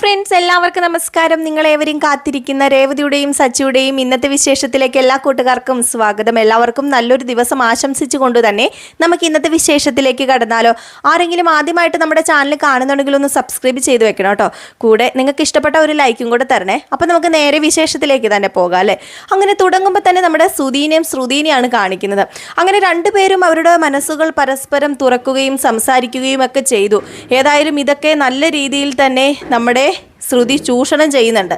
Friends എല്ലാവർക്കും നമസ്കാരം. നിങ്ങളേവരും കാത്തിരിക്കുന്ന രേവതിയുടെയും സച്ചിയുടെയും ഇന്നത്തെ വിശേഷത്തിലേക്ക് എല്ലാ കൂട്ടുകാർക്കും സ്വാഗതം. എല്ലാവർക്കും നല്ലൊരു ദിവസം ആശംസിച്ചുകൊണ്ട് തന്നെ നമുക്ക് ഇന്നത്തെ വിശേഷത്തിലേക്ക് കടന്നാലോ. ആരെങ്കിലും ആദ്യമായിട്ട് നമ്മുടെ ചാനൽ കാണുന്നുണ്ടെങ്കിൽ ഒന്ന് സബ്സ്ക്രൈബ് ചെയ്ത് വെക്കണം കേട്ടോ. കൂടെ നിങ്ങൾക്ക് ഇഷ്ടപ്പെട്ട ഒരു ലൈക്കും കൂടെ തരണേ. അപ്പോൾ നമുക്ക് നേരെ വിശേഷത്തിലേക്ക് തന്നെ പോകാം അല്ലേ? അങ്ങനെ തുടങ്ങുമ്പോൾ തന്നെ നമ്മുടെ സുധീനെയും ശ്രുതീനെയാണ് കാണിക്കുന്നത്. അങ്ങനെ രണ്ടുപേരും അവരുടെ മനസ്സുകൾ പരസ്പരം തുറക്കുകയും സംസാരിക്കുകയും ഒക്കെ ചെയ്തു. ഏതായാലും ഇതൊക്കെ നല്ല രീതിയിൽ തന്നെ നമ്മുടെ ശ്രുതി ചൂഷണം ചെയ്യുന്നുണ്ട്.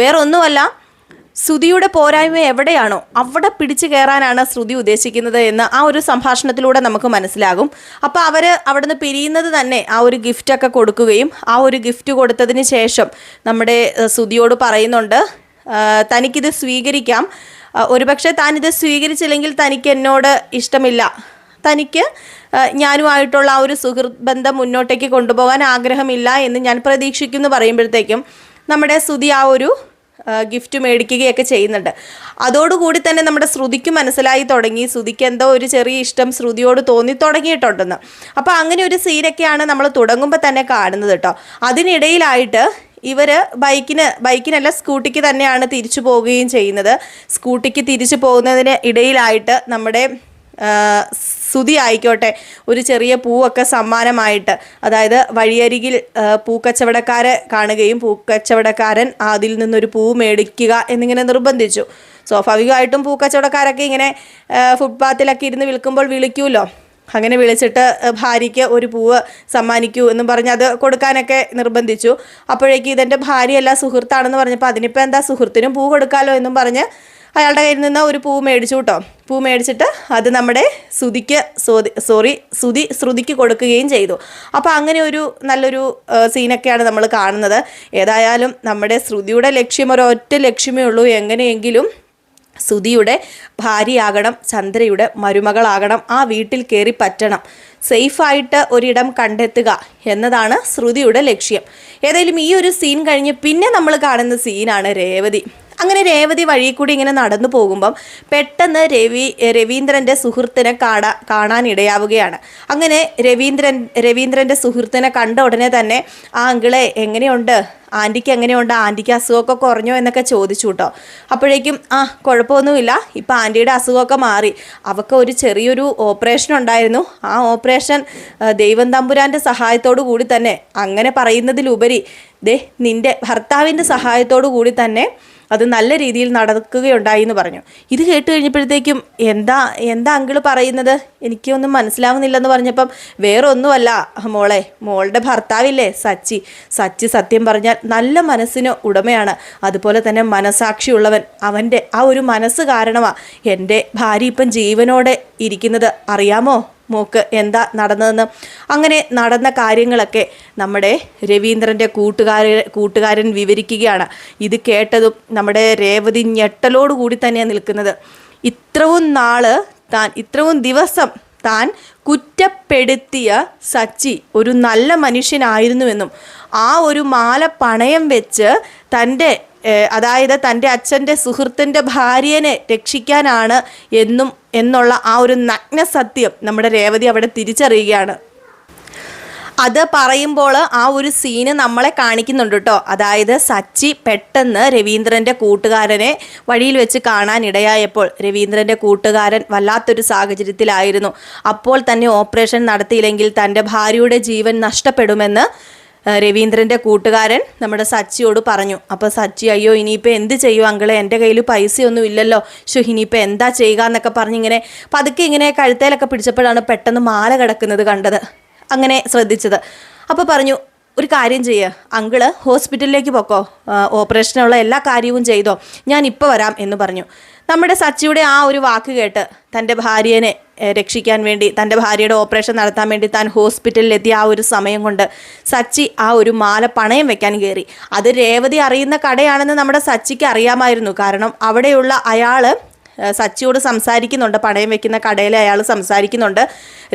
വേറെ ഒന്നുമല്ല ശ്രുതിയുടെ പോരായ്മ എവിടെയാണോ അവിടെ പിടിച്ചു കയറാനാണ് ശ്രുതി ഉദ്ദേശിക്കുന്നത് എന്ന് ആ ഒരു സംഭാഷണത്തിലൂടെ നമുക്ക് മനസ്സിലാകും. അപ്പോൾ അവർ അവിടുന്ന് പിരിയുന്നത് തന്നെ ആ ഒരു ഗിഫ്റ്റൊക്കെ കൊടുക്കുകയും ആ ഒരു ഗിഫ്റ്റ് കൊടുത്തതിന് ശേഷം നമ്മുടെ ശ്രുതിയോട് പറയുന്നുണ്ട് തനിക്കിത് സ്വീകരിക്കാം. ഒരുപക്ഷെ താനിത് സ്വീകരിച്ചില്ലെങ്കിൽ തനിക്ക് എന്നോട് ഇഷ്ടമില്ല. തനിക്ക് ഞാനുമായിട്ടുള്ള ആ ഒരു സുഹൃത്ത് ബന്ധം മുന്നോട്ടേക്ക് കൊണ്ടുപോകാൻ ആഗ്രഹമില്ല എന്ന് ഞാൻ പ്രതീക്ഷിക്കുന്നു പറയുമ്പോഴത്തേക്കും നമ്മുടെ ശ്രുതി ആ ഒരു ഗിഫ്റ്റ് മേടിക്കുകയൊക്കെ ചെയ്യുന്നുണ്ട്. അതോടുകൂടി തന്നെ നമ്മുടെ ശ്രുതിക്ക് മനസ്സിലായി തുടങ്ങി. ശ്രുതിക്ക് എന്തോ ഒരു ചെറിയ ഇഷ്ടം ശ്രുതിയോട് തോന്നി തുടങ്ങിയിട്ടുണ്ടെന്ന്. അപ്പോൾ അങ്ങനെ ഒരു സീനൊക്കെയാണ് നമ്മൾ തുടങ്ങുമ്പോൾ തന്നെ കാണുന്നത് കേട്ടോ. അതിനിടയിലായിട്ട് ഇവർ ബൈക്കിന് ബൈക്കിനല്ല സ്കൂട്ടിക്ക് തന്നെയാണ് തിരിച്ചു പോവുകയും ചെയ്യുന്നത്. സ്കൂട്ടിക്ക് തിരിച്ചു പോകുന്നതിന് ഇടയിലായിട്ട് നമ്മുടെ ആ, സുതി ആയിക്കോട്ടെ ഒരു ചെറിയ പൂവൊക്കെ സമ്മാനമായിട്ട് അതായത് വഴിയരികിൽ പൂക്കച്ചവടക്കാരെ കാണുകയും പൂക്കച്ചവടക്കാരൻ അതിൽ നിന്നൊരു പൂ മേടിക്കുക എന്നിങ്ങനെ നിർബന്ധിച്ചു. സ്വാഭാവികമായിട്ടും പൂക്കച്ചവടക്കാരൊക്കെ ഇങ്ങനെ ഫുട്പാത്തിലൊക്കെ ഇരുന്ന് വിൽക്കുമ്പോൾ വിളിക്കുമല്ലോ അങ്ങനെ വിളിച്ചിട്ട് ഭാര്യയ്ക്ക് ഒരു പൂവ് സമ്മാനിക്കൂ എന്നും പറഞ്ഞ് അത് കൊടുക്കാനൊക്കെ നിർബന്ധിച്ചു. അപ്പോഴേക്കും ഇതെന്റെ ഭാര്യയല്ല സുഹൃത്താണെന്ന് പറഞ്ഞപ്പോൾ അതിനിപ്പോൾ എന്താ സുഹൃത്തിനും പൂ കൊടുക്കാമല്ലോ എന്നും പറഞ്ഞ് അയാളുടെ കയ്യിൽ നിന്ന് ഒരു പൂ മേടിച്ചു കേട്ടോ. പൂ മേടിച്ചിട്ട് അത് നമ്മുടെ സോതി സോറി സുതി ശ്രുതിക്ക് കൊടുക്കുകയും ചെയ്തു. അപ്പോൾ അങ്ങനെ ഒരു നല്ലൊരു സീനൊക്കെയാണ് നമ്മൾ കാണുന്നത്. ഏതായാലും നമ്മുടെ ശ്രുതിയുടെ ലക്ഷ്യം ഒരൊറ്റ ലക്ഷ്യമേ ഉള്ളൂ. എങ്ങനെയെങ്കിലും സുധിയുടെ ഭാര്യയാകണം ചന്ദ്രയുടെ മരുമകളാകണം ആ വീട്ടിൽ കയറി പറ്റണം. സേഫായിട്ട് ഒരിടം കണ്ടെത്തുക എന്നതാണ് ശ്രുതിയുടെ ലക്ഷ്യം. ഏതായാലും ഈ ഒരു സീൻ കഴിഞ്ഞ് പിന്നെ നമ്മൾ കാണുന്ന സീനാണ് രേവതി. അങ്ങനെ രേവതി വഴി കൂടി ഇങ്ങനെ നടന്നു പോകുമ്പം പെട്ടെന്ന് രവി രവീന്ദ്രന്റെ സുഹൃത്തിനെ കാണാ കാണാനിടയാവുകയാണ് അങ്ങനെ രവീന്ദ്രൻ രവീന്ദ്രന്റെ സുഹൃത്തിനെ കണ്ട ഉടനെ തന്നെ ആ അങ്കിളെ എങ്ങനെയുണ്ട്? ആന്റിക്ക് എങ്ങനെയുണ്ട്? ആന്റിക്ക് അസുഖമൊക്കെ കുറഞ്ഞോ? എന്നൊക്കെ ചോദിച്ചു കേട്ടോ അപ്പോഴേക്കും ആ കുഴപ്പമൊന്നുമില്ല. ഇപ്പം ആന്റിയുടെ അസുഖമൊക്കെ മാറി. അവൾക്ക് ഒരു ചെറിയൊരു ഓപ്പറേഷൻ ഉണ്ടായിരുന്നു. ആ ഓപ്പറേഷൻ ദൈവം തമ്പുരാന്റെ സഹായത്തോടു കൂടി തന്നെ. അങ്ങനെ പറയുന്നതിലുപരി ദേ നിന്റെ ഭർത്താവിന്റെ സഹായത്തോടു കൂടി തന്നെ അത് നല്ല രീതിയിൽ നടക്കുകയുണ്ടായി എന്ന് പറഞ്ഞു. ഇത് കേട്ട് കഴിഞ്ഞപ്പോഴത്തേക്കും എന്താ എന്താ അങ്കിൾ പറയുന്നത്? എനിക്കൊന്നും മനസ്സിലാവുന്നില്ലെന്ന് പറഞ്ഞപ്പം വേറെ ഒന്നുമല്ല മോളെ മോളുടെ ഭർത്താവില്ലേ സച്ചി. സച്ചി സത്യം പറഞ്ഞാൽ നല്ല മനസ്സിന് ഉടമയാണ്. അതുപോലെ തന്നെ മനസാക്ഷിയുള്ളവൻ. അവന്റെ ആ ഒരു മനസ്സ് കാരണമാണ് എന്റെ ഭാര്യ ഇപ്പം ജീവനോടെ ഇരിക്കുന്നത്. അറിയാമോ? മോക്ക് എന്താ നടന്നതെന്ന്. അങ്ങനെ നടന്ന കാര്യങ്ങളൊക്കെ നമ്മുടെ രവീന്ദ്രന്റെ കൂട്ടുകാര കൂട്ടുകാരൻ വിവരിക്കുകയാണ്. ഇത് കേട്ടതും നമ്മുടെ രേവതി ഞെട്ടലോടുകൂടി തന്നെയാണ് നിൽക്കുന്നത്. ഇത്രവും നാൾ താൻ ഇത്രവും ദിവസം താൻ കുറ്റപ്പെടുത്തിയ സച്ചി ഒരു നല്ല മനുഷ്യനായിരുന്നുവെന്നും ആ ഒരു മാല പണയം വെച്ച് തന്റെ അതായത് തന്റെ അച്ഛന്റെ സുഹൃത്തിന്റെ ഭാര്യനെ രക്ഷിക്കാനാണ് എന്നും എന്നുള്ള ആ ഒരു നഗ്ന സത്യം നമ്മുടെ രേവതി അവിടെ തിരിച്ചറിയുകയാണ്. അത് പറയുമ്പോൾ ആ ഒരു സീന് നമ്മളെ കാണിക്കുന്നുണ്ട് കേട്ടോ. അതായത് സച്ചി പെട്ടെന്ന് രവീന്ദ്രന്റെ കൂട്ടുകാരനെ വഴിയിൽ വെച്ച് കാണാൻ ഇടയായപ്പോൾ രവീന്ദ്രന്റെ കൂട്ടുകാരൻ വല്ലാത്തൊരു സാഹചര്യത്തിലായിരുന്നു. അപ്പോൾ തന്നെ ഓപ്പറേഷൻ നടത്തിയില്ലെങ്കിൽ തന്റെ ഭാര്യയുടെ ജീവൻ നഷ്ടപ്പെടുമെന്ന് രവീന്ദ്രന്റെ കൂട്ടുകാരൻ നമ്മുടെ സച്ചിയോട് പറഞ്ഞു അപ്പോൾ സച്ചി അയ്യോ ഇനിയിപ്പോൾ എന്ത് ചെയ്യും അങ്കിളെ? എന്റെ കയ്യിൽ പൈസയൊന്നും ഇല്ലല്ലോ. ഷോ ഇനിയിപ്പോൾ എന്താ ചെയ്യുക എന്നൊക്കെ പറഞ്ഞിങ്ങനെ പതുക്കെ ഇങ്ങനെ കഴുത്തേലൊക്കെ പിടിച്ചപ്പോഴാണ് പെട്ടെന്ന് മാല കിടക്കുന്നത് കണ്ടത് അങ്ങനെ ശ്രദ്ധിച്ചത്. അപ്പോൾ പറഞ്ഞു ഒരു കാര്യം ചെയ്യുക അങ്കിൾ ഹോസ്പിറ്റലിലേക്ക് പോക്കോ ഓപ്പറേഷനുള്ള എല്ലാ കാര്യവും ചെയ്തോ. ഞാൻ ഇപ്പോൾ വരാം എന്ന് പറഞ്ഞു. നമ്മുടെ സച്ചിയുടെ ആ ഒരു വാക്ക് കേട്ട് തന്റെ ഭാര്യനെ രക്ഷിക്കാൻ വേണ്ടി തന്റെ ഭാര്യയുടെ ഓപ്പറേഷൻ നടത്താൻ വേണ്ടി താൻ ഹോസ്പിറ്റലിലെത്തിയ ആ ഒരു സമയം കൊണ്ട് സച്ചി ആ ഒരു മാല പണയം വെക്കാൻ കയറി. അത് രേവതി അറിയുന്ന കടയാണെന്ന് നമ്മുടെ സച്ചിക്ക് അറിയാമായിരുന്നു. കാരണം അവിടെയുള്ള അയാൾ സച്ചിയോട് സംസാരിക്കുന്നുണ്ട്. പണയം വെക്കുന്ന കടയിൽ അയാൾ സംസാരിക്കുന്നുണ്ട്.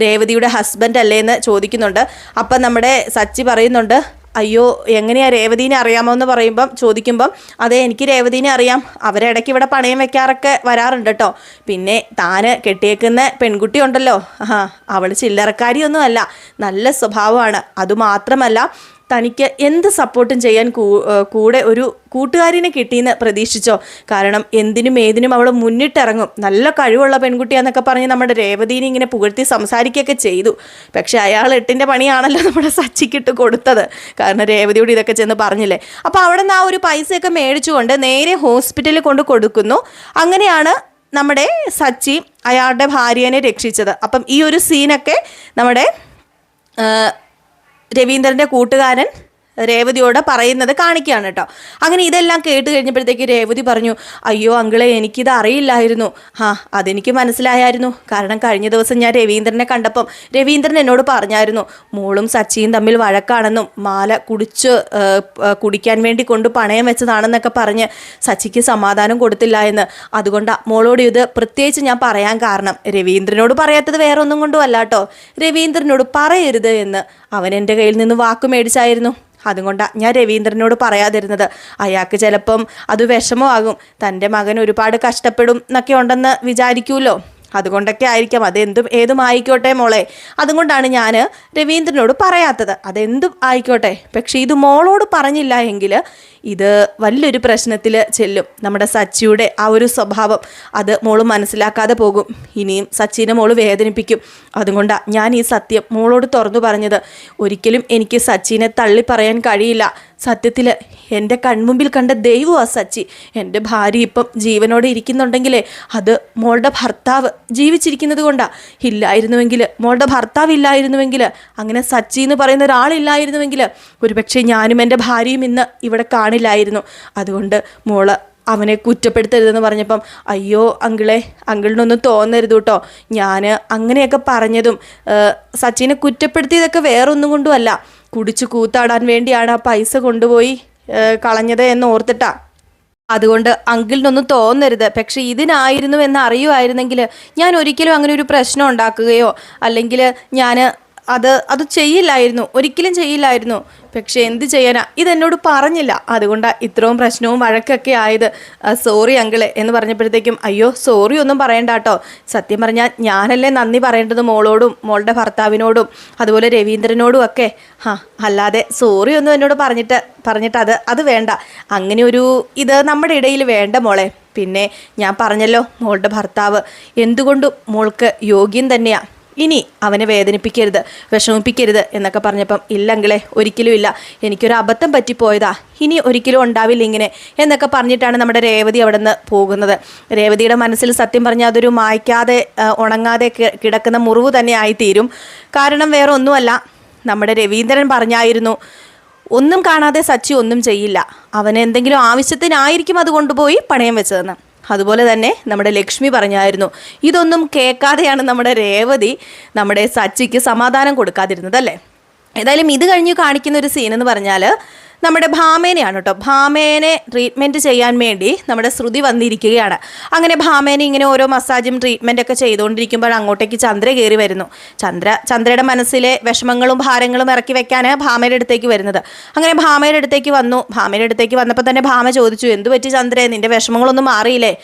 രേവതിയുടെ ഹസ്ബൻഡ് അല്ലേ എന്ന് ചോദിക്കുന്നുണ്ട്. അപ്പം നമ്മുടെ സച്ചി പറയുന്നുണ്ട് അയ്യോ എങ്ങനെയാ രേവതീനെ അറിയാമോ എന്ന് പറയുമ്പം ചോദിക്കുമ്പം അതെ എനിക്ക് രേവതീനെ അറിയാം. അവരിടയ്ക്ക് ഇവിടെ പണയം വെക്കാറൊക്കെ വരാറുണ്ട് കേട്ടോ പിന്നെ താന് കെട്ടിയേക്കുന്ന പെൺകുട്ടി ഉണ്ടല്ലോ. ആ അവൾ ചില്ലറക്കാരിയൊന്നുമല്ല. നല്ല സ്വഭാവമാണ്. അതുമാത്രമല്ല തനിക്ക് എന്ത് സപ്പോർട്ടും ചെയ്യാൻ കൂടെ ഒരു കൂട്ടുകാരിനെ കിട്ടിയെന്ന് പ്രതീക്ഷിച്ചോ? കാരണം എന്തിനും ഏതിനും അവൾ മുന്നിട്ടിറങ്ങും. നല്ല കഴിവുള്ള പെൺകുട്ടിയാന്നൊക്കെ പറഞ്ഞ് നമ്മുടെ രേവതീനെ ഇങ്ങനെ പുകഴ്ത്തി സംസാരിക്കുകയൊക്കെ ചെയ്തു. പക്ഷെ അയാൾ എട്ടിന്റെ പണിയാണല്ലോ നമ്മുടെ സച്ചിക്കിട്ട് കൊടുത്തത്. കാരണം രേവതിയോട് ഇതൊക്കെ ചെന്ന് പറഞ്ഞില്ലേ? അപ്പോൾ അവിടെ നിന്ന് ആ ഒരു പൈസയൊക്കെ മേടിച്ചുകൊണ്ട് നേരെ ഹോസ്പിറ്റലിൽ കൊണ്ട് കൊടുക്കുന്നു. അങ്ങനെയാണ് നമ്മുടെ സച്ചി അയാളുടെ ഭാര്യനെ രക്ഷിച്ചത്. അപ്പം ഈ ഒരു സീനൊക്കെ നമ്മുടെ രവീന്ദ്രന്റെ കൂട്ടുകാരൻ രേവതിയോട് പറയുന്നത് കാണിക്കുകയാണ് കേട്ടോ. അങ്ങനെ ഇതെല്ലാം കേട്ട് കഴിഞ്ഞപ്പോഴത്തേക്ക് രേവതി പറഞ്ഞു അയ്യോ അങ്കിളെ എനിക്കിത് അറിയില്ലായിരുന്നു. ആ അതെനിക്ക് മനസ്സിലായായിരുന്നു. കാരണം കഴിഞ്ഞ ദിവസം ഞാൻ രവീന്ദ്രനെ കണ്ടപ്പം രവീന്ദ്രൻ എന്നോട് പറഞ്ഞായിരുന്നു മോളും സച്ചിയും തമ്മിൽ വഴക്കാണെന്നും മാല കുടിച്ച് കുടിക്കാൻ വേണ്ടി കൊണ്ട് പണയം വെച്ചതാണെന്നൊക്കെ പറഞ്ഞ് സച്ചിക്ക് സമാധാനം കൊടുത്തില്ല എന്ന്. അതുകൊണ്ട് മോളോട് ഇത് പ്രത്യേകിച്ച് ഞാൻ പറയാൻ കാരണം രവീന്ദ്രനോട് പറയാത്തത് വേറെ ഒന്നും കൊണ്ടും രവീന്ദ്രനോട് പറയരുത് എന്ന് അവൻ എന്റെ കയ്യിൽ നിന്ന് വാക്ക് മേടിച്ചായിരുന്നു. അതുകൊണ്ടാണ് ഞാൻ രവീന്ദ്രനോട് പറയാതിരുന്നത്. അയാൾക്ക് ചിലപ്പം അത് വിഷമമാകും. തന്റെ മകൻ ഒരുപാട് കഷ്ടപ്പെടും എന്നൊക്കെ ഉണ്ടെന്ന് വിചാരിക്കൂലോ? അതുകൊണ്ടൊക്കെ ആയിരിക്കാം. അതെന്തും ഏതും ആയിക്കോട്ടെ മോളെ? അതുകൊണ്ടാണ് ഞാൻ രവീന്ദ്രനോട് പറയാത്തത്. അതെന്തും ആയിക്കോട്ടെ. പക്ഷേ ഇത് മോളോട് പറഞ്ഞില്ല എങ്കിൽ ഇത് വലിയൊരു പ്രശ്നത്തിൽ ചെല്ലും. നമ്മുടെ സച്ചിയുടെ ആ ഒരു സ്വഭാവം അത് മോൾ മനസ്സിലാക്കാതെ പോകും. ഇനിയും സച്ചിനെ മോൾ വേദനിപ്പിക്കും. അതുകൊണ്ടാണ് ഞാൻ ഈ സത്യം മോളോട് തുറന്നു പറഞ്ഞത്. ഒരിക്കലും എനിക്ക് സച്ചിനെ തള്ളി പറയാൻ കഴിയില്ല. സത്യത്തിൽ എന്റെ കൺമുമ്പിൽ കണ്ട ദൈവം ആ സച്ചി. എന്റെ ഭാര്യ ഇപ്പം ജീവനോടെ ഇരിക്കുന്നുണ്ടെങ്കിലേ അത് മോളുടെ ഭർത്താവ് ജീവിച്ചിരിക്കുന്നത് കൊണ്ടാണ് ഇല്ലായിരുന്നുവെങ്കിൽ മോളുടെ ഭർത്താവ് ഇല്ലായിരുന്നുവെങ്കിൽ അങ്ങനെ സച്ചി എന്ന് പറയുന്ന ഒരാളില്ലായിരുന്നുവെങ്കിൽ ഒരുപക്ഷെ ഞാനും എന്റെ ഭാര്യയും ഇന്ന് ഇവിടെ കാണില്ലായിരുന്നു. അതുകൊണ്ട് മോൾ അവനെ കുറ്റപ്പെടുത്തരുതെന്ന് പറഞ്ഞപ്പം അയ്യോ അങ്കിളെ അങ്കിളിനൊന്നും തോന്നരുത് കേട്ടോ. ഞാൻ അങ്ങനെയൊക്കെ പറഞ്ഞതും സച്ചിനെ കുറ്റപ്പെടുത്തിയതൊക്കെ വേറൊന്നും കൊണ്ടുമല്ല. കുടിച്ചു കൂത്താടാൻ വേണ്ടിയാണ് ആ പൈസ കൊണ്ടുപോയി കളഞ്ഞത് എന്ന് ഓർത്തിട്ടാ. അതുകൊണ്ട് അങ്കിളിനൊന്നും തോന്നരുത്. പക്ഷെ ഇതിനായിരുന്നു എന്ന് അറിയുമായിരുന്നെങ്കിൽ ഞാൻ ഒരിക്കലും അങ്ങനെ ഒരു പ്രശ്നം ഉണ്ടാക്കുകയോ അല്ലെങ്കിൽ ഞാൻ അത് അത് ചെയ്യില്ലായിരുന്നു. ഒരിക്കലും ചെയ്യില്ലായിരുന്നു. പക്ഷെ എന്ത് ചെയ്യാനാ? ഇതെന്നോട് പറഞ്ഞില്ല. അതുകൊണ്ടാണ് ഇത്രയും പ്രശ്നവും വഴക്കൊക്കെ ആയത്. സോറി അങ്കിളെ എന്ന് പറഞ്ഞപ്പോഴത്തേക്കും അയ്യോ സോറി ഒന്നും പറയണ്ട കേട്ടോ സത്യം പറഞ്ഞാൽ ഞാനല്ലേ നന്ദി പറയേണ്ടത് മോളോടും മോളുടെ ഭർത്താവിനോടും അതുപോലെ രവീന്ദ്രനോടും ഒക്കെ. ഹാ അല്ലാതെ സോറി ഒന്നും എന്നോട് പറഞ്ഞിട്ട് പറഞ്ഞിട്ട് അത് അത് വേണ്ട. അങ്ങനെ ഒരു ഇത് നമ്മുടെ ഇടയിൽ വേണ്ട മോളെ. പിന്നെ ഞാൻ പറഞ്ഞല്ലോ മോളുടെ ഭർത്താവ് എന്തുകൊണ്ടും മോൾക്ക് യോഗ്യം തന്നെയാണ് ഇനി അവനെ വേദനിപ്പിക്കരുത് വിഷമിപ്പിക്കരുത് എന്നൊക്കെ പറഞ്ഞപ്പം ഇല്ലെങ്കിലേ ഒരിക്കലും ഇല്ല. എനിക്കൊരു അബദ്ധം പറ്റിപ്പോയതാ. ഇനി ഒരിക്കലും ഉണ്ടാവില്ല ഇങ്ങനെ എന്നൊക്കെ പറഞ്ഞിട്ടാണ് നമ്മുടെ രേവതി അവിടെ നിന്ന് പോകുന്നത്. രേവതിയുടെ മനസ്സിൽ സത്യം പറഞ്ഞാൽ അതൊരു മായ്ക്കാതെ ഉണങ്ങാതെ കിടക്കുന്ന മുറിവ് തന്നെ ആയിത്തീരും. കാരണം വേറെ ഒന്നുമല്ല. നമ്മുടെ രവീന്ദ്രൻ പറഞ്ഞായിരുന്നു ഒന്നും കാണാതെ സച്ചി ഒന്നും ചെയ്യില്ല. അവന് എന്തെങ്കിലും ആവശ്യത്തിനായിരിക്കും അത് കൊണ്ടുപോയി പണയം വെച്ചതെന്ന്. അതുപോലെ തന്നെ നമ്മുടെ ലക്ഷ്മി പറഞ്ഞായിരുന്നു ഇതൊന്നും കേൾക്കാതെയാണ് നമ്മുടെ രേവതി നമ്മുടെ സച്ചിക്ക് സമാധാനം കൊടുക്കാതിരുന്നത് അല്ലേ? ഏതായാലും ഇത് കഴിഞ്ഞ് കാണിക്കുന്ന ഒരു സീൻ എന്ന് പറഞ്ഞാൽ നമ്മുടെ ഭാമേനെയാണ് കേട്ടോ. ഭാമേനെ ട്രീറ്റ്മെന്റ് ചെയ്യാൻ വേണ്ടി നമ്മുടെ ശ്രുതി വന്നിരിക്കുകയാണ്. അങ്ങനെ ഭാമേനെ ഇങ്ങനെ ഓരോ മസാജും ട്രീറ്റ്മെന്റൊക്കെ ചെയ്തുകൊണ്ടിരിക്കുമ്പോൾ അങ്ങോട്ടേക്ക് ചന്ദ്ര കയറി വരുന്നു. ചന്ദ്ര ചന്ദ്രയുടെ മനസ്സിലെ വിഷമങ്ങളും ഭാരങ്ങളും ഇറക്കി വെക്കാൻ ഭാമയുടെ അടുത്തേക്ക് വരുന്നത്. അങ്ങനെ ഭാമയുടെ അടുത്തേക്ക് വന്നു. ഭാമയുടെ അടുത്തേക്ക് വന്നപ്പോൾ തന്നെ ഭാമ ചോദിച്ചു എന്തു പറ്റി ചന്ദ്രേ? നിന്റെ വിഷമങ്ങളൊന്നും മാറിയില്ലേ?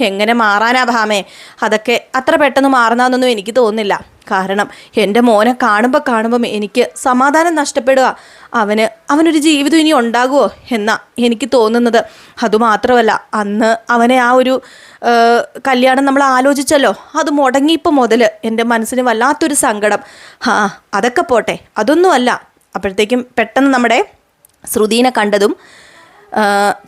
എങ്ങനെ മാറാനാ ഭാമേ? അതൊക്കെ അത്ര പെട്ടെന്ന് മാറുന്നതെന്നൊന്നും എനിക്ക് തോന്നുന്നില്ല. കാരണം എന്റെ മോനെ കാണുമ്പോൾ കാണുമ്പം എനിക്ക് സമാധാനം നഷ്ടപ്പെടുക. അവന് അവനൊരു ജീവിതം ഇനി ഉണ്ടാകുമോ എന്നാ എനിക്ക് തോന്നുന്നത്. അതുമാത്രമല്ല അന്ന് അവനെ ആ ഒരു കല്യാണം നമ്മൾ ആലോചിച്ചല്ലോ. അത് മുടങ്ങിയപ്പോൾ മുതൽ എന്റെ മനസ്സിന് വല്ലാത്തൊരു സങ്കടം. ആ അതൊക്കെ പോട്ടെ. അതൊന്നുമല്ല. അപ്പോഴത്തേക്കും പെട്ടെന്ന് നമ്മുടെ ശ്രുതീനെ കണ്ടതും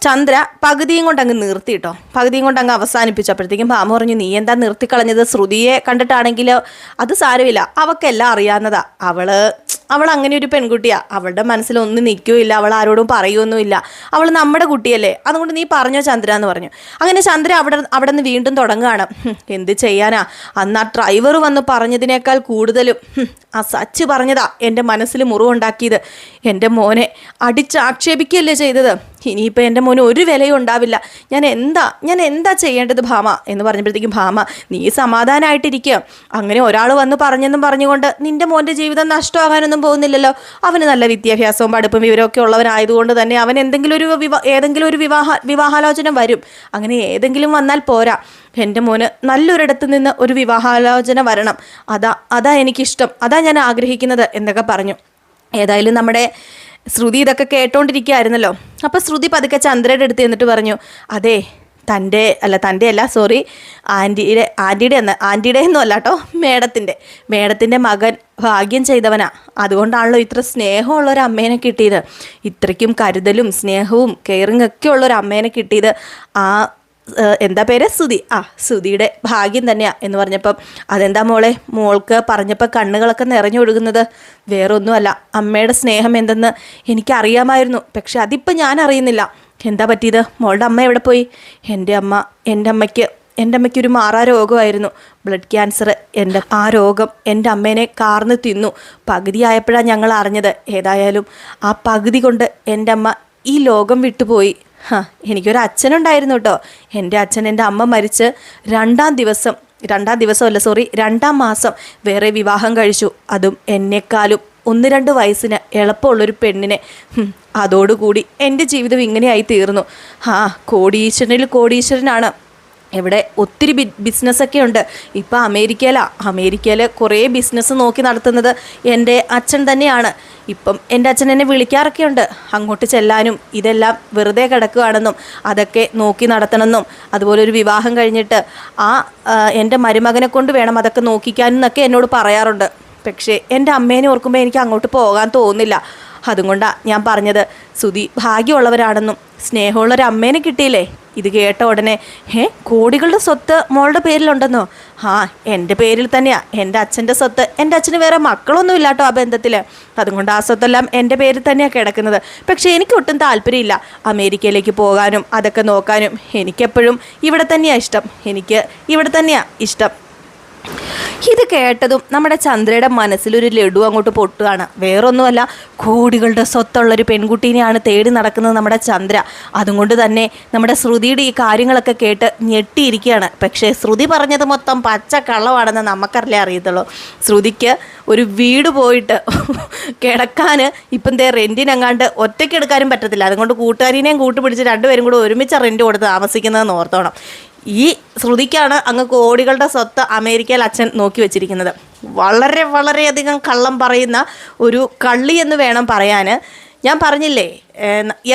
ചന്ദ്ര പകുതിയും കൊണ്ട് അങ്ങ് നിർത്തി കേട്ടോ പകുതിയും കൊണ്ട് അങ്ങ് അവസാനിപ്പിച്ചപ്പോഴത്തേക്കും ഭാമ പറഞ്ഞു നീ എന്താ നിർത്തിക്കളഞ്ഞത്? ശ്രുതിയെ കണ്ടിട്ടാണെങ്കിൽ അത് സാരമില്ല. അവക്കെല്ലാം അറിയാവുന്നതാ. അവൾ അവൾ അങ്ങനെ ഒരു പെൺകുട്ടിയാ. അവളുടെ മനസ്സിലൊന്നും നിൽക്കുകയില്ല അവൾ ആരോടും പറയുമൊന്നുമില്ല അവൾ നമ്മുടെ കുട്ടിയല്ലേ. അതുകൊണ്ട് നീ പറഞ്ഞോ ചന്ദ്ര എന്ന് പറഞ്ഞു. അങ്ങനെ ചന്ദ്ര അവിടെ അവിടെ നിന്ന് വീണ്ടും തുടങ്ങുകയാണ് എന്ത് ചെയ്യാനാ? അന്ന് ആ ഡ്രൈവർ വന്ന് പറഞ്ഞതിനേക്കാൾ കൂടുതലും ആ സച്ച് പറഞ്ഞതാ എന്റെ മനസ്സിൽ മുറിവുണ്ടാക്കിയത്. എന്റെ മോനെ അടിച്ചാക്ഷേപിക്കുകയല്ലേ ചെയ്തത്? ഇനിയിപ്പോൾ എന്റെ മോന് ഒരു വിലയും ഉണ്ടാവില്ല. ഞാൻ എന്താ ഞാൻ എന്താ ചെയ്യേണ്ടത് ഭാമ? എന്ന് പറഞ്ഞപ്പോഴത്തേക്കും ഭാമ നീ സമാധാനമായിട്ടിരിക്കുക അങ്ങനെ ഒരാൾ വന്ന് പറഞ്ഞെന്നും പറഞ്ഞുകൊണ്ട് നിന്റെ മോന്റെ ജീവിതം നഷ്ടമാകാനൊന്നും പോകുന്നില്ലല്ലോ. അവന് നല്ല വിദ്യാഭ്യാസവും പഠിപ്പും വിവരമൊക്കെ ഉള്ളവനായതുകൊണ്ട് തന്നെ അവൻ എന്തെങ്കിലും ഒരു വിവാ ഏതെങ്കിലും ഒരു വിവാഹ വിവാഹാലോചന വരും. അങ്ങനെ ഏതെങ്കിലും വന്നാൽ പോരാ. എന്റെ മോന് നല്ലൊരിടത്ത് നിന്ന് ഒരു വിവാഹാലോചന വരണം. അതാ അതാ എനിക്കിഷ്ടം. അതാ ഞാൻ ആഗ്രഹിക്കുന്നത് എന്നൊക്കെ പറഞ്ഞു. ഏതായാലും നമ്മുടെ ശ്രുതി ഇതൊക്കെ കേട്ടോണ്ടിരിക്കുകയായിരുന്നല്ലോ അപ്പോൾ ശ്രുതി പതുക്കെ ചന്ദ്രയുടെ അടുത്ത് എന്നിട്ട് പറഞ്ഞു അതെ തന്റെ അല്ല തന്റെ അല്ല സോറി ആന്റിയുടെ ആന്റിയുടെ എന്ന് ആന്റിയുടെ ഒന്നും അല്ല കേട്ടോ മേഡത്തിന്റെ. മേഡത്തിന്റെ മകൻ ഭാഗ്യം ചെയ്തവനാ. അതുകൊണ്ടാണല്ലോ ഇത്ര സ്നേഹമുള്ള ഒരു അമ്മേനെ കിട്ടിയത്. ഇത്രയ്ക്കും കരുതലും സ്നേഹവും കെയറിങ് ഒക്കെ ഉള്ള ഒരു അമ്മേനെ കിട്ടിയത്. ആ എന്താ പേര്? സുതി ആ സുതിയുടെ ഭാഗ്യം തന്നെയാ എന്ന് പറഞ്ഞപ്പം അതെന്താ മോളെ? മോൾക്ക് പറഞ്ഞപ്പോൾ കണ്ണുകളൊക്കെ നിറഞ്ഞൊഴുകുന്നത് വേറൊന്നുമല്ല. അമ്മയുടെ സ്നേഹം എന്തെന്ന് എനിക്കറിയാമായിരുന്നു. പക്ഷെ അതിപ്പോൾ ഞാൻ അറിയുന്നില്ല. എന്താ പറ്റിയത്? മോളുടെ അമ്മ എവിടെ പോയി? എന്റെ അമ്മ എന്റെ അമ്മയ്ക്ക് എന്റെ അമ്മയ്ക്ക് ഒരു മാറാ രോഗമായിരുന്നു. Blood cancer. എന്റെ ആ രോഗം എന്റെ അമ്മേനെ കാർന്ന് തിന്നു. പകുതിയായപ്പോഴാണ് ഞങ്ങൾ അറിഞ്ഞത്. ഏതായാലും ആ പകുതി കൊണ്ട് എന്റെ അമ്മ ഈ ലോകം വിട്ടുപോയി. ഹാ എനിക്കൊരു അച്ഛനുണ്ടായിരുന്നു കേട്ടോ എന്റെ അച്ഛൻ എന്റെ അമ്മ മരിച്ച് രണ്ടാം ദിവസം രണ്ടാം ദിവസമല്ല സോറി രണ്ടാം മാസം വേറെ വിവാഹം കഴിച്ചു. അതും എന്നെക്കാളും ഒന്ന് രണ്ട് വയസ്സിന് എളുപ്പമുള്ളൊരു പെണ്ണിനെ. അതോടുകൂടി എന്റെ ജീവിതം ഇങ്ങനെയായി തീർന്നു. ആ കോടീശ്വരനിൽ കോടീശ്വരനാണ്. ഇവിടെ ഒത്തിരി ബി ബിസിനസ്സൊക്കെ ഉണ്ട്. ഇപ്പോൾ അമേരിക്കയിലാണ് അമേരിക്കയിൽ കുറേ ബിസിനസ് നോക്കി നടത്തുന്നത് എന്റെ അച്ഛൻ തന്നെയാണ്. ഇപ്പം എന്റെ അച്ഛൻ എന്നെ വിളിക്കാറൊക്കെ ഉണ്ട്. അങ്ങോട്ട് ചെല്ലാനും ഇതെല്ലാം വെറുതെ കിടക്കുകയാണെന്നും അതൊക്കെ നോക്കി നടത്തണമെന്നും അതുപോലെ ഒരു വിവാഹം കഴിഞ്ഞിട്ട് ആ എന്റെ മരുമകനെ കൊണ്ട് വേണം അതൊക്കെ നോക്കിക്കാനും എന്നൊക്കെ എന്നോട് പറയാറുണ്ട്. പക്ഷേ എന്റെ അമ്മേനെ ഓർക്കുമ്പോൾ എനിക്ക് അങ്ങോട്ട് പോകാൻ തോന്നുന്നില്ല അതുകൊണ്ടാണ് ഞാൻ പറഞ്ഞത്. സുധി ഭാഗ്യമുള്ളവരാണെന്നും സ്നേഹമുള്ളൊരു അമ്മേനെ കിട്ടിയില്ലേ? ഇത് കേട്ട ഉടനെ ഹേ കോടികളുടെ സ്വത്ത് മോളുടെ പേരിലുണ്ടെന്നോ? ആ എന്റെ പേരിൽ തന്നെയാ. എന്റെ അച്ഛന്റെ സ്വത്ത്. എന്റെ അച്ഛന് വേറെ മക്കളൊന്നും ഇല്ലാട്ടോ ആ ബന്ധത്തിൽ അതുകൊണ്ട് ആ സ്വത്തെല്ലാം എന്റെ പേരിൽ തന്നെയാണ് കിടക്കുന്നത്. പക്ഷേ എനിക്ക് ഒട്ടും താല്പര്യമില്ല അമേരിക്കയിലേക്ക് പോകാനും അതൊക്കെ നോക്കാനും. എനിക്കെപ്പോഴും ഇവിടെ തന്നെയാണ് ഇഷ്ടം. എനിക്ക് ഇവിടെ തന്നെയാണ് ഇഷ്ടം. ഇത് കേട്ടതും നമ്മുടെ ചന്ദ്രയുടെ മനസ്സിലൊരു ലഡു അങ്ങോട്ട് പൊട്ടുകയാണ്. വേറൊന്നുമല്ല കോടികളുടെ സ്വത്തുള്ളൊരു പെൺകുട്ടീനെയാണ് തേടി നടക്കുന്നത് നമ്മുടെ ചന്ദ്ര. അതുകൊണ്ട് തന്നെ നമ്മുടെ ശ്രുതിയുടെ ഈ കാര്യങ്ങളൊക്കെ കേട്ട് ഞെട്ടിയിരിക്കുകയാണ്. പക്ഷേ ശ്രുതി പറഞ്ഞത് മൊത്തം പച്ച കള്ളമാണെന്ന് നമുക്കറിയില്ല അറിയത്തുള്ളൂ. ശ്രുതിക്ക് ഒരു വീട് പോയിട്ട് കിടക്കാൻ ഇപ്പം ദേ റെന്റിനെങ്ങാണ്ട് ഒറ്റയ്ക്ക് എടുക്കാനും പറ്റത്തില്ല. അതുകൊണ്ട് കൂട്ടുകാരിനെയും കൂട്ടുപിടിച്ച് രണ്ടുപേരും കൂടെ ഒരുമിച്ച് റെന്റ് കൊടുത്ത് താമസിക്കുന്നതെന്ന് ഓർത്തോണം. ഈ ശ്രുതിക്കാണ് അങ്ങ് കോടികളുടെ സ്വത്ത് അമേരിക്കയിൽ അച്ഛൻ നോക്കി വെച്ചിരിക്കുന്നത്. വളരെ വളരെയധികം കള്ളം പറയുന്ന ഒരു കള്ളി എന്ന് വേണം പറയാൻ ഞാൻ പറഞ്ഞില്ലേ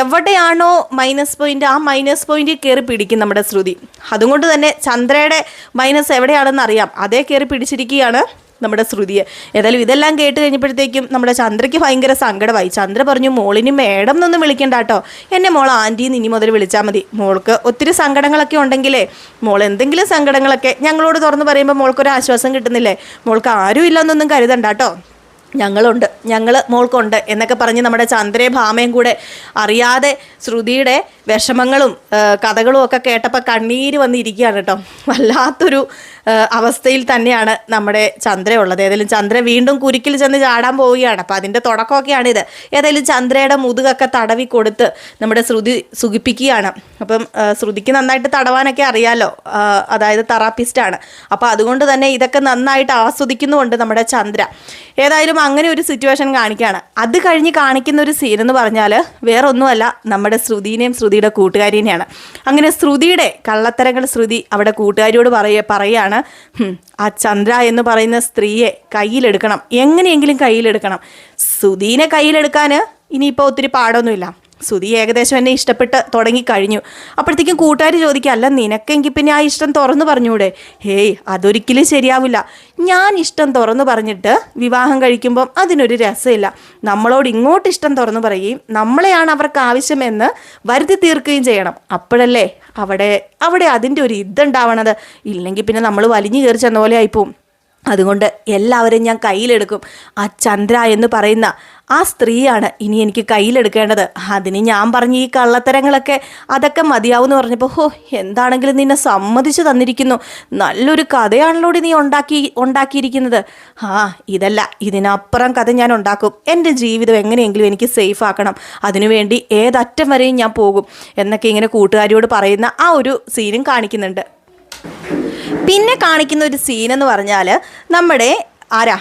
എവിടെയാണോ മൈനസ് പോയിന്റ് ആ മൈനസ് പോയിന്റ് കയറി പിടിക്കും നമ്മുടെ ശ്രുതി. അതുകൊണ്ട് തന്നെ ചന്ദ്രയുടെ മൈനസ് എവിടെയാണെന്ന് അറിയാം. അതേ കയറി പിടിച്ചിരിക്കുകയാണ്. നമ്മുടെ ശ്രുതിയെ. ഏതായാലും ഇതെല്ലാം കേട്ട് കഴിഞ്ഞപ്പോഴത്തേക്കും നമ്മുടെ ചന്ദ്രയ്ക്ക് ഭയങ്കര സങ്കടമായി. ചന്ദ്ര പറഞ്ഞു മോളിന് മേഡം എന്നൊന്നും വിളിക്കണ്ട കേട്ടോ. എന്നെ മോൾ ആന്റിന്ന് ഇനി മുതൽ വിളിച്ചാൽ മതി. മോൾക്ക് ഒത്തിരി സങ്കടങ്ങളൊക്കെ ഉണ്ടെങ്കിലേ മോൾ എന്തെങ്കിലും സങ്കടങ്ങളൊക്കെ ഞങ്ങളോട് തുറന്ന് പറയുമ്പോൾ മോൾക്കൊരു ആശ്വാസം കിട്ടുന്നില്ലേ? മോൾക്ക് ആരും ഇല്ലെന്നൊന്നും കരുതണ്ട കേട്ടോ. ഞങ്ങളുണ്ട്. ഞങ്ങൾ മോൾക്കുണ്ട് എന്നൊക്കെ പറഞ്ഞ് നമ്മുടെ ചന്ദ്രയും ഭാമയും കൂടെ അറിയാതെ ശ്രുതിയുടെ വിഷമങ്ങളും കഥകളും ഒക്കെ കേട്ടപ്പോൾ കണ്ണീര് വന്നിരിക്കുകയാണ് കേട്ടോ. വല്ലാത്തൊരു അവസ്ഥയിൽ തന്നെയാണ് നമ്മുടെ ചന്ദ്ര ഉള്ളത്. ഏതായാലും ചന്ദ്ര വീണ്ടും കുരുക്കിൽ ചെന്ന് ചാടാൻ പോവുകയാണ്. അപ്പം അതിന്റെ തുടക്കമൊക്കെയാണിത് ഏതായാലും ചന്ദ്രയുടെ മുതുകൊക്കെ തടവി കൊടുത്ത് നമ്മുടെ ശ്രുതി സുഖിപ്പിക്കുകയാണ്. അപ്പം ശ്രുതിക്ക് നന്നായിട്ട് തടവാനൊക്കെ അറിയാലോ. അതായത് തെറാപ്പിസ്റ്റാണ് അപ്പോൾ അതുകൊണ്ട് തന്നെ ഇതൊക്കെ നന്നായിട്ട് ആസ്വദിക്കുന്നുമുണ്ട് നമ്മുടെ ചന്ദ്ര. ഏതായാലും അങ്ങനെ ഒരു സിറ്റുവേഷൻ കാണിക്കുകയാണ്. അത് കഴിഞ്ഞ് കാണിക്കുന്ന ഒരു സീൻ എന്ന് പറഞ്ഞാൽ വേറൊന്നുമല്ല നമ്മുടെ ശ്രുതിനെയും ശ്രുതിയുടെ കൂട്ടുകാരിനെയാണ് അങ്ങനെ ശ്രുതിയുടെ കള്ളത്തരങ്ങൾ ശ്രുതി അവിടെ കൂട്ടുകാരിയോട് പറയ പറയാണ് "ഹും, ആ ചന്ദ്ര എന്ന് പറയുന്ന സ്ത്രീയെ കയ്യിലെടുക്കണം. എങ്ങനെയെങ്കിലും കയ്യിലെടുക്കണം. സുധീനെ കയ്യിലെടുക്കാൻ ഇനിയിപ്പോൾ ഒത്തിരി പാടൊന്നുമില്ല. സുധി ഏകദേശം എന്നെ ഇഷ്ടപ്പെട്ട് തുടങ്ങിക്കഴിഞ്ഞു. അപ്പോഴത്തേക്കും കൂട്ടുകാർ ചോദിക്കുക അല്ല നിനക്കെങ്കിൽ പിന്നെ ആ ഇഷ്ടം തുറന്നു പറഞ്ഞൂടെ? ഹേയ് അതൊരിക്കലും ശരിയാവില്ല. ഞാൻ ഇഷ്ടം തുറന്നു പറഞ്ഞിട്ട് വിവാഹം കഴിക്കുമ്പം അതിനൊരു രസമില്ല. നമ്മളോട് ഇങ്ങോട്ട് ഇഷ്ടം തുറന്നു പറയുകയും നമ്മളെയാണ് അവർക്ക് ആവശ്യമെന്ന് വരുത്തി തീർക്കുകയും ചെയ്യണം. അപ്പോഴല്ലേ അവിടെ അവിടെ അതിന്റെ ഒരു ഇതുണ്ടാവണത്. ഇല്ലെങ്കിൽ പിന്നെ നമ്മൾ വലിഞ്ഞു കയറി ചെന്ന പോലെ ആയിപ്പോവും. അതുകൊണ്ട് എല്ലാവരും ഞാൻ കയ്യിലെടുക്കും. ആ ചന്ദ്ര എന്ന് പറയുന്ന ആ സ്ത്രീയാണ് ഇനി എനിക്ക് കയ്യിലെടുക്കേണ്ടത്. അതിന് ഞാൻ പറഞ്ഞ ഈ കള്ളത്തരങ്ങളൊക്കെ അതൊക്കെ മതിയാവുമെന്ന് പറഞ്ഞപ്പോൾ ഹോ എന്താണെങ്കിലും നിന്നെ സമ്മതിച്ചു തന്നിരിക്കുന്നു. നല്ലൊരു കഥയാണല്ലോ നീ ഉണ്ടാക്കി ഉണ്ടാക്കിയിരിക്കുന്നത്. ആ ഇതല്ല ഇതിനപ്പുറം കഥ ഞാൻ ഉണ്ടാക്കും. എന്റെ ജീവിതം എങ്ങനെയെങ്കിലും എനിക്ക് സേഫ് ആക്കണം അതിനുവേണ്ടി ഏതറ്റം വരെയും ഞാൻ പോകും എന്നൊക്കെ ഇങ്ങനെ കൂട്ടുകാരിയോട് പറയുന്ന ആ ഒരു സീനും കാണിക്കുന്നുണ്ട്. പിന്നെ കാണിക്കുന്ന ഒരു സീൻ എന്ന് പറഞ്ഞാൽ നമ്മുടെ ആരാ?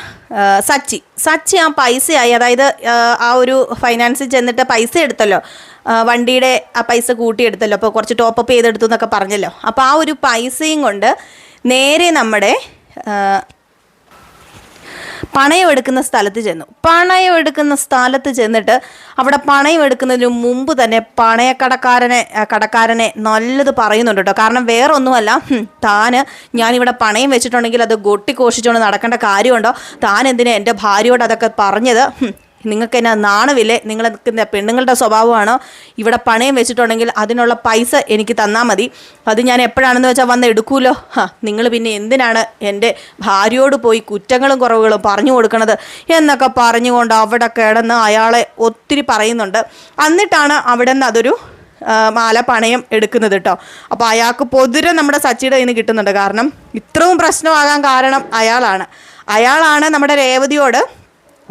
സച്ചി. സച്ചി ആ പൈസയായി അതായത് ആ, ഒരു ഫൈനാൻസിൽ ചെന്നിട്ട് പൈസ എടുത്തല്ലോ. വണ്ടിയുടെ ആ പൈസ കൂട്ടിയെടുത്തല്ലോ. അപ്പോൾ കുറച്ച് ടോപ്പപ്പ് ചെയ്തെടുത്തു എന്നൊക്കെ പറഞ്ഞല്ലോ. അപ്പോൾ ആ ഒരു പൈസയും കൊണ്ട് നേരെ നമ്മുടെ പണയം എടുക്കുന്ന സ്ഥലത്ത് ചെന്നു. പണയം എടുക്കുന്ന സ്ഥലത്ത് ചെന്നിട്ട് അവിടെ പണയം എടുക്കുന്നതിന് മുമ്പ് തന്നെ പണയക്കടക്കാരനെ കടക്കാരനെ നല്ലത് പറയുന്നുണ്ട് കേട്ടോ. കാരണം വേറെ ഒന്നുമല്ല താന് ഞാനിവിടെ പണയം വെച്ചിട്ടുണ്ടെങ്കിൽ അത് കൊട്ടിഘോഷിച്ചുകൊണ്ട് നടക്കേണ്ട കാര്യമുണ്ടോ? താൻ എന്തിനാ എന്റെ ഭാര്യയോട് അതൊക്കെ പറഞ്ഞത്? നിങ്ങൾക്ക് എന്നാ നാണവില്ലേ? നിങ്ങൾക്ക് പെണ്ണുങ്ങളുടെ സ്വഭാവമാണോ? ഇവിടെ പണയം വെച്ചിട്ടുണ്ടെങ്കിൽ അതിനുള്ള പൈസ എനിക്ക് തന്നാൽ മതി. അത് ഞാൻ എപ്പോഴാണെന്ന് വെച്ചാൽ വന്ന് എടുക്കൂലോ? ഹാ നിങ്ങൾ പിന്നെ എന്തിനാണ് എന്റെ ഭാര്യയോട് പോയി കുറ്റങ്ങളും കുറവുകളും പറഞ്ഞു കൊടുക്കണത്? എന്നൊക്കെ പറഞ്ഞുകൊണ്ട് അവിടെ കിടന്ന് അയാളെ ഒത്തിരി പറയുന്നുണ്ട്. എന്നിട്ടാണ് അവിടെ നിന്ന് അതൊരു മാല പണയം എടുക്കുന്നത് കേട്ടോ അപ്പോൾ അയാൾക്ക് പൊതുരെ നമ്മുടെ സച്ചിയുടെ കയ്യിൽ നിന്ന് കിട്ടുന്നുണ്ട്. കാരണം ഇത്രയും പ്രശ്നമാകാൻ കാരണം അയാളാണ്. അയാളാണ് നമ്മുടെ രേവതിയോട്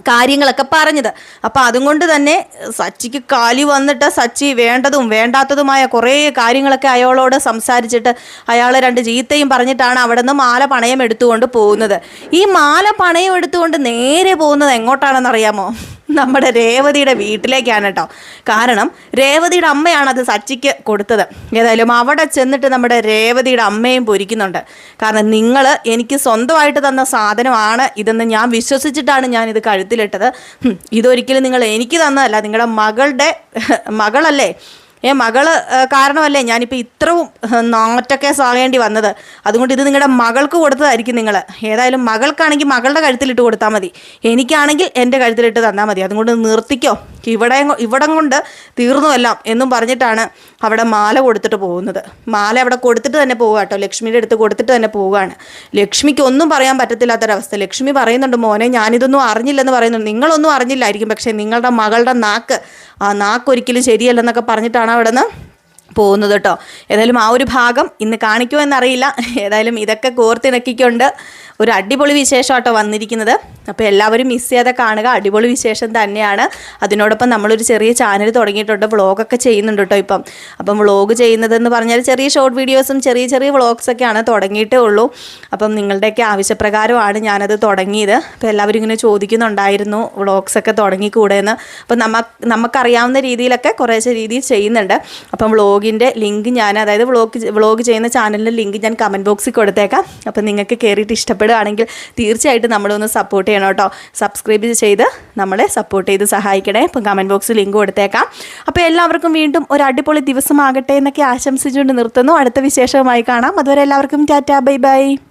കാര്യങ്ങളൊക്കെ പറഞ്ഞത്. അപ്പോൾ അതുകൊണ്ട് തന്നെ സച്ചിക്ക് കാലി വന്നിട്ട് സച്ചി വേണ്ടതും വേണ്ടാത്തതുമായ കുറേ കാര്യങ്ങളൊക്കെ അയാളോട് സംസാരിച്ചിട്ട് അയാൾ രണ്ട് ചീത്തയും പറഞ്ഞിട്ടാണ് അവിടെ നിന്ന് മാല പണയം എടുത്തുകൊണ്ട് പോകുന്നത്. ഈ മാല പണയം എടുത്തുകൊണ്ട് നേരെ പോകുന്നത് എങ്ങോട്ടാണെന്ന് അറിയാമോ നമ്മുടെ രേവതിയുടെ വീട്ടിലേക്കാണ് കേട്ടോ. കാരണം രേവതിയുടെ അമ്മയാണ് അത് സച്ചിക്ക് കൊടുത്തത്. ഏതായാലും അവിടെ ചെന്നിട്ട് നമ്മുടെ രേവതിയുടെ അമ്മയും പൊരിക്കുന്നുണ്ട്. കാരണം നിങ്ങൾ എനിക്ക് സ്വന്തമായിട്ട് തന്ന സാധനമാണ് ഇതെന്ന് ഞാൻ വിശ്വസിച്ചിട്ടാണ് ഞാൻ ഇത് കഴുത്തിലിട്ടത് ഇതൊരിക്കലും നിങ്ങൾ എനിക്ക് തന്നതല്ല നിങ്ങളുടെ മകളുടെ മകളല്ലേ? ഏ മകൾ കാരണമല്ലേ ഞാനിപ്പോൾ ഇത്രയും നോറ്റൊക്കെ സാകേണ്ടി വന്നത്? അതുകൊണ്ട് ഇത് നിങ്ങളുടെ മകൾക്ക് കൊടുത്തതായിരിക്കും നിങ്ങൾ ഏതായാലും മകൾക്കാണെങ്കിൽ മകളുടെ കഴുത്തിലിട്ട് കൊടുത്താൽ മതി. എനിക്കാണെങ്കിൽ എന്റെ കഴുത്തിലിട്ട് തന്നാൽ മതി. അതുകൊണ്ട് നിർത്തിക്കോ. ഇവിടെ ഇവിടം കൊണ്ട് തീർന്നുവല്ലാം എന്നും പറഞ്ഞിട്ടാണ് അവിടെ മാല കൊടുത്തിട്ട് പോകുന്നത്. മാല അവിടെ കൊടുത്തിട്ട് തന്നെ പോവുക കേട്ടോ. ലക്ഷ്മിയുടെ അടുത്ത് കൊടുത്തിട്ട് തന്നെ പോവുകയാണ്. ലക്ഷ്മിക്ക് ഒന്നും പറയാൻ പറ്റത്തില്ലാത്തൊരവസ്ഥ. ലക്ഷ്മി പറയുന്നുണ്ട് മോനെ ഞാനിതൊന്നും അറിഞ്ഞില്ലെന്ന് പറയുന്നുണ്ട്. നിങ്ങളൊന്നും അറിഞ്ഞില്ലായിരിക്കും. പക്ഷേ നിങ്ങളുടെ മകളുടെ നാക്ക് ആ നാക്ക് ഒരിക്കലും ശരിയല്ലെന്നൊക്കെ പറഞ്ഞിട്ടാണ് അവിടെ നിന്ന് പോകുന്നത് കേട്ടോ ഏതായാലും ആ ഒരു ഭാഗം ഇന്ന് കാണിക്കുമോ എന്നറിയില്ല ഏതായാലും ഇതൊക്കെ കോർത്തിണക്കിക്കൊണ്ട് ഒരു അടിപൊളി വിശേഷം കേട്ടോ വന്നിരിക്കുന്നത്. അപ്പോൾ എല്ലാവരും മിസ് ചെയ്യാതെ കാണുക. അടിപൊളി വിശേഷം തന്നെയാണ്. അതിനോടൊപ്പം നമ്മളൊരു ചെറിയ ചാനൽ തുടങ്ങിയിട്ടുണ്ട്. വ്ളോഗൊക്കെ ചെയ്യുന്നുണ്ട് കേട്ടോ ഇപ്പം. അപ്പം വ്ളോഗ് ചെയ്യുന്നതെന്ന് പറഞ്ഞാൽ ചെറിയ ഷോർട്ട് വീഡിയോസും ചെറിയ ചെറിയ വ്ളോഗ്സൊക്കെയാണ് തുടങ്ങിയിട്ടേ ഉള്ളൂ. അപ്പം നിങ്ങളുടെയൊക്കെ ആവശ്യപ്രകാരമാണ് ഞാനത് തുടങ്ങിയത്. അപ്പോൾ എല്ലാവരും ഇങ്ങനെ ചോദിക്കുന്നുണ്ടായിരുന്നു വ്ളോഗ്സൊക്കെ തുടങ്ങിക്കൂടെയെന്ന് അപ്പം നമ്മ നമുക്കറിയാവുന്ന രീതിയിലൊക്കെ കുറേശ്ശെ രീതിയിൽ ചെയ്യുന്നുണ്ട്. അപ്പം വ്ളോഗിന്റെ ലിങ്ക് ഞാൻ അതായത് വ്ളോഗ് വ്ളോഗ് ചെയ്യുന്ന ചാനലിന്റെ ലിങ്ക് ഞാൻ കമന്റ് ബോക്സിൽ കൊടുത്തേക്കാം. അപ്പം നിങ്ങൾക്ക് കയറിയിട്ട് ഇഷ്ടപ്പെടുകയാണെങ്കിൽ തീർച്ചയായിട്ടും നമ്മളൊന്ന് സപ്പോർട്ട് ചെയ്യണം കേട്ടോ. സബ്സ്ക്രൈബ് ചെയ്ത് നമ്മളെ സപ്പോർട്ട് ചെയ്ത് സഹായിക്കണേ. ഇപ്പം കമന്റ് ബോക്സിൽ ലിങ്ക് കൊടുത്തേക്കാം. അപ്പോൾ എല്ലാവർക്കും വീണ്ടും ഒരു അടിപൊളി ദിവസമാകട്ടെ എന്നൊക്കെ ആശംസിച്ചുകൊണ്ട് നിർത്തുന്നു. അടുത്ത വിശേഷവുമായി കാണാം. അതുവരെ എല്ലാവർക്കും ടാറ്റാ ബൈ ബൈ.